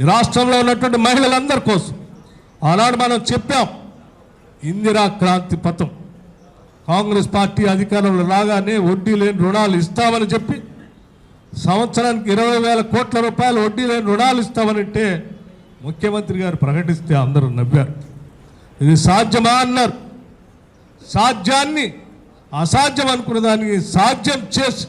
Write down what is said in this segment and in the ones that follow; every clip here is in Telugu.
ఈ రాష్ట్రంలో ఉన్నటువంటి మహిళలందరి కోసం ఆనాడు మనం చెప్పాం ఇందిరా క్రాంతి పథం. కాంగ్రెస్ పార్టీ అధికారంలో రాగానే వడ్డీ లేని రుణాలు ఇస్తామని చెప్పి సంవత్సరానికి ఇరవై వేల కోట్ల రూపాయలు వడ్డీ లేని రుణాలు ఇస్తామనంటే ముఖ్యమంత్రి గారు ప్రకటిస్తే అందరూ నవ్వారు. ఇది సాధ్యమా అన్నారు. సాధ్యాన్ని అసాధ్యం అనుకున్న దాన్ని సాధ్యం చేసి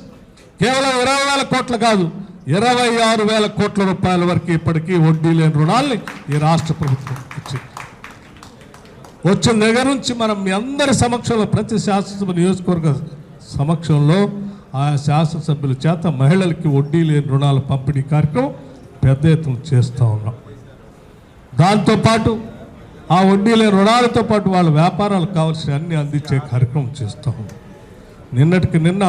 కేవలం ఇరవై వేల కోట్లు కాదు ఇరవై ఆరు వేల కోట్ల రూపాయల వరకు ఇప్పటికీ వడ్డీ లేని రుణాల్ని ఈ రాష్ట్ర ప్రభుత్వం ఇచ్చింది. వచ్చిన దగ్గర నుంచి మనం మీ అందరి సమక్షంలో ప్రతి శాసనసభ నియోజకవర్గ సమక్షంలో ఆయా శాసనసభ్యుల చేత మహిళలకి వడ్డీ లేని రుణాల పంపిణీ కార్యక్రమం పెద్ద ఎత్తున చేస్తూ ఉన్నాం. దాంతోపాటు ఆ వడ్డీ లేని రుణాలతో పాటు వాళ్ళ వ్యాపారాలకు కావాల్సిన అన్ని అందించే కార్యక్రమం చేస్తూ ఉన్నాం. నిన్నటికి నిన్న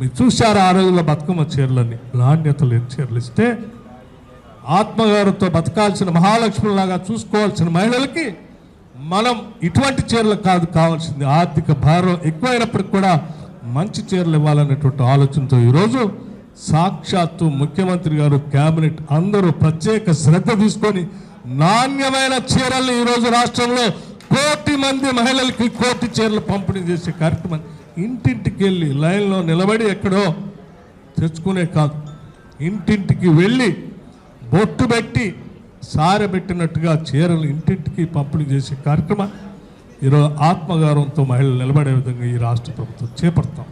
మీరు చూశారు ఆ రోజుల్లో బతుకమ్మ చీరలని నాణ్యత లేని చీరలు ఇస్తే ఆత్మగారితో బతకాల్సిన మహాలక్ష్మిలాగా చూసుకోవాల్సిన మహిళలకి మనం ఇటువంటి చీరలు కాదు కావాల్సింది. ఆర్థిక భారం ఎక్కువైనప్పటికి కూడా మంచి చీరలు ఇవ్వాలనేటువంటి ఆలోచనతో ఈరోజు సాక్షాత్తు ముఖ్యమంత్రి గారు కేబినెట్ అందరూ ప్రత్యేక శ్రద్ధ తీసుకొని నాణ్యమైన చీరలు ఈరోజు రాష్ట్రంలో కోటి మంది మహిళలకి కోటి చీరలు పంపిణీ చేసే కార్యక్రమం ఇంటింటికి వెళ్ళి లైన్లో నిలబడి ఎక్కడో తెచ్చుకునే కాదు. ఇంటింటికి వెళ్ళి బొట్టు పెట్టి సారబెట్టినట్టుగా చీరలు ఇంటింటికి పంపిణీ చేసే కార్యక్రమం ఈరోజు ఆత్మగౌరవంతో మహిళలు నిలబడే విధంగా ఈ రాష్ట్ర ప్రభుత్వం చేపడతాం.